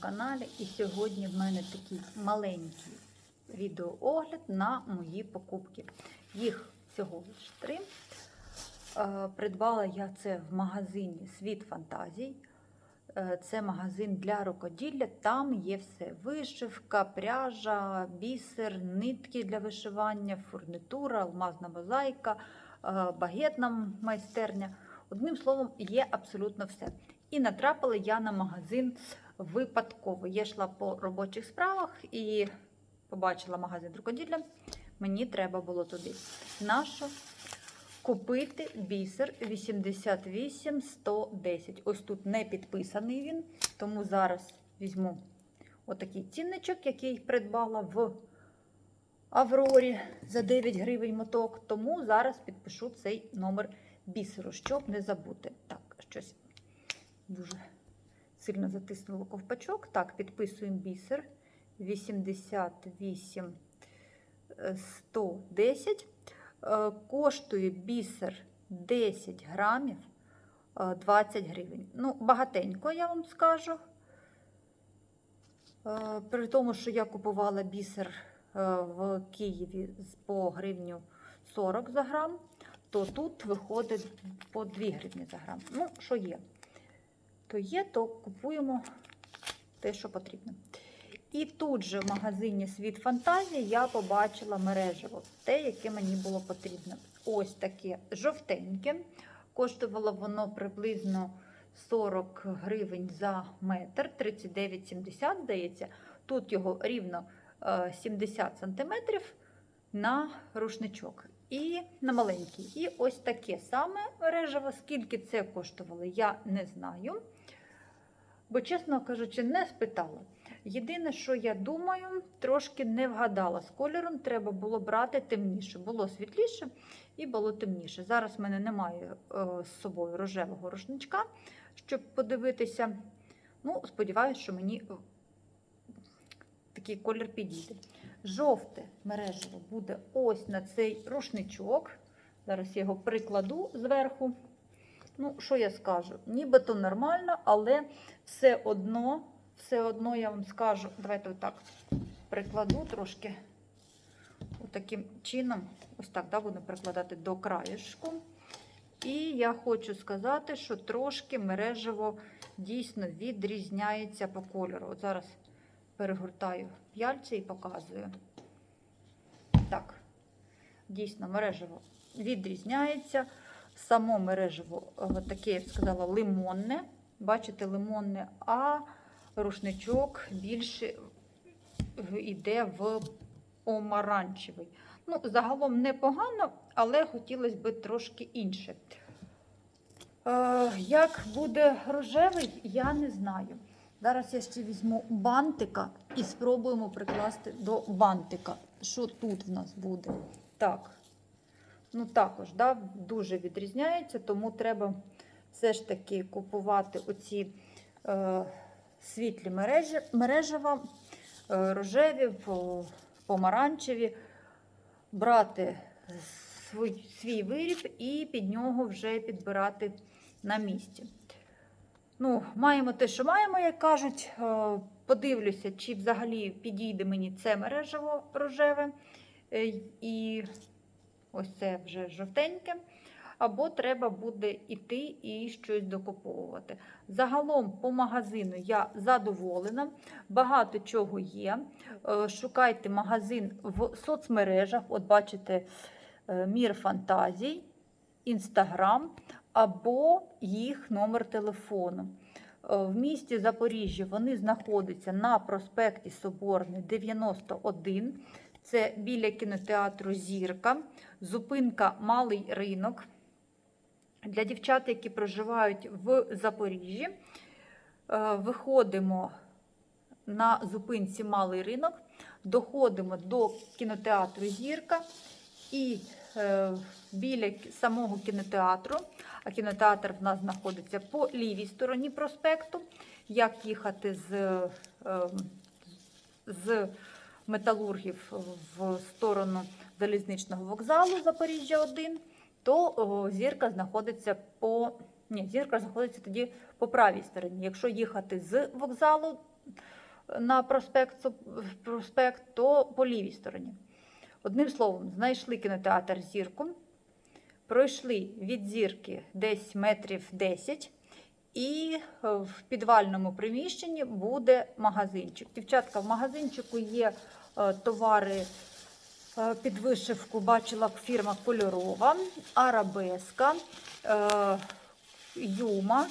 каналі. І сьогодні в мене такий маленький відеоогляд на мої покупки. Їх всього лише три. Е, Придбала я це в магазині Світ Фантазій. Е, Це магазин для рукоділля. Там є все: вишивка, пряжа, бісер, нитки для вишивання, фурнитура, алмазна мозаїка, е, багетна майстерня. Одним словом, є абсолютно все. І натрапила я на магазин випадково. Я йшла по робочих справах і побачила магазин рукоділля. Мені треба було туди. Нащо? Купити бісер 88-110. Ось тут не підписаний він, тому зараз візьму отакий цінничок, який придбала в Аврорі за 9 гривень моток. Тому зараз підпишу цей номер бісеру, щоб не забути. Так, щось дуже сильно затиснуло ковпачок. Так, підписуємо бісер 88 110. Е, Коштує бісер 10 грамів е, 20 гривень. Ну, багатенько, я вам скажу. Е, При тому, що я купувала бісер е, в Києві по гривню 40 за грам, то тут виходить по 2 гривні за грам. Ну, що є? То є, то купуємо те, що потрібно. І тут же в магазині Світ Фантазії я побачила мережево, те, яке мені було потрібно. Ось таке жовтеньке. Коштувало воно приблизно 40 гривень за метр, 39,70, здається. Тут його рівно е, 70 сантиметрів на рушничок. І на маленький. І ось таке саме мережево. Скільки це коштувало, я не знаю. Бо, чесно кажучи, не спитала. Єдине, що я думаю, трошки не вгадала з кольором, треба було брати темніше. Було світліше і було темніше. Зараз в мене немає е, з собою рожевого рушничка, щоб подивитися. Ну, сподіваюся, що мені е, такий колір підійде. Жовте мережево буде ось на цей рушничок. Зараз я його прикладу зверху. Ну, що я скажу? Нібито нормально, але все одно, все одно я вам скажу, давайте отак прикладу трошки отаким чином. Ось так, да, буду прикладати до краєшку. І я хочу сказати, що трошки мережево дійсно відрізняється по кольору. От зараз перегортаю п'яльця і показую. Так, дійсно, мережево відрізняється. Само мережево е, таке, я б сказала, лимонне. Бачите, лимонне, а рушничок більше йде в помаранчевий. Ну, загалом непогано, але хотілося б трошки інше. Е, як буде рожевий, я не знаю. Зараз я ще візьму бантика і спробуємо прикласти до бантика. Що тут в нас буде? Так. Ну, також да, дуже відрізняється, тому треба все ж таки купувати оці е, світлі мережі, мережева, е, рожеві, помаранчеві, брати свій, свій виріб і під нього вже підбирати на місці. Ну, маємо те, що маємо, як кажуть. Е, Подивлюся, чи взагалі підійде мені це мережево рожеве. Е, І ось це вже жовтеньке. Або треба буде йти і щось докуповувати. Загалом по магазину я задоволена, багато чого є. Е, Шукайте магазин в соцмережах. От бачите, е, Мір Фантазій, Інстаграм або їх номер телефону. Е, В місті Запоріжжя вони знаходяться на проспекті Соборний 91. Це біля кінотеатру Зірка, зупинка Малий ринок. Для дівчат, які проживають в Запоріжжі, е, виходимо на зупинці Малий ринок, доходимо до кінотеатру Зірка і е, біля самого кінотеатру, а кінотеатр в нас знаходиться по лівій стороні проспекту. Як їхати з, е, з металургів в сторону залізничного вокзалу Запоріжжя 1, то зірка знаходиться по Ні, зірка знаходиться тоді по правій стороні. Якщо їхати з вокзалу на проспект, проспект, то по лівій стороні. Одним словом, знайшли кінотеатр зірку, пройшли від зірки десь метрів 10, і е, в підвальному приміщенні буде магазинчик. Дівчатка, в магазинчику є е, товари е, під вишивку, бачила фірма кольорова, арабеска, е, юма.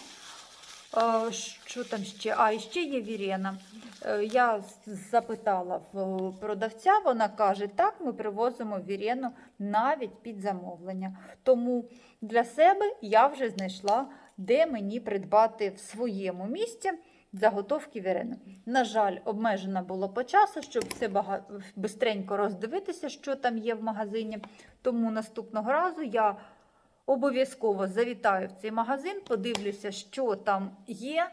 Е, Що там ще? А, ще є Вірена. Е, Я запитала в продавця, вона каже, так, ми привозимо Вірену навіть під замовлення. Тому для себе я вже знайшла, де мені придбати в своєму місті заготовки Вірени. На жаль, обмежено було по часу, щоб все бага... бистренько роздивитися, що там є в магазині. Тому наступного разу я обов'язково завітаю в цей магазин, подивлюся, що там є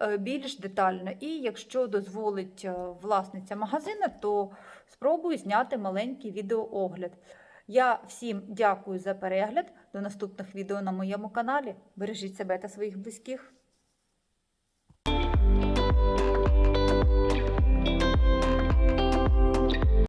е, більш детально. І якщо дозволить е, власниця магазину, то спробую зняти маленький відеоогляд. Я всім дякую за перегляд. До наступних відео на моєму каналі. Бережіть себе та своїх близьких.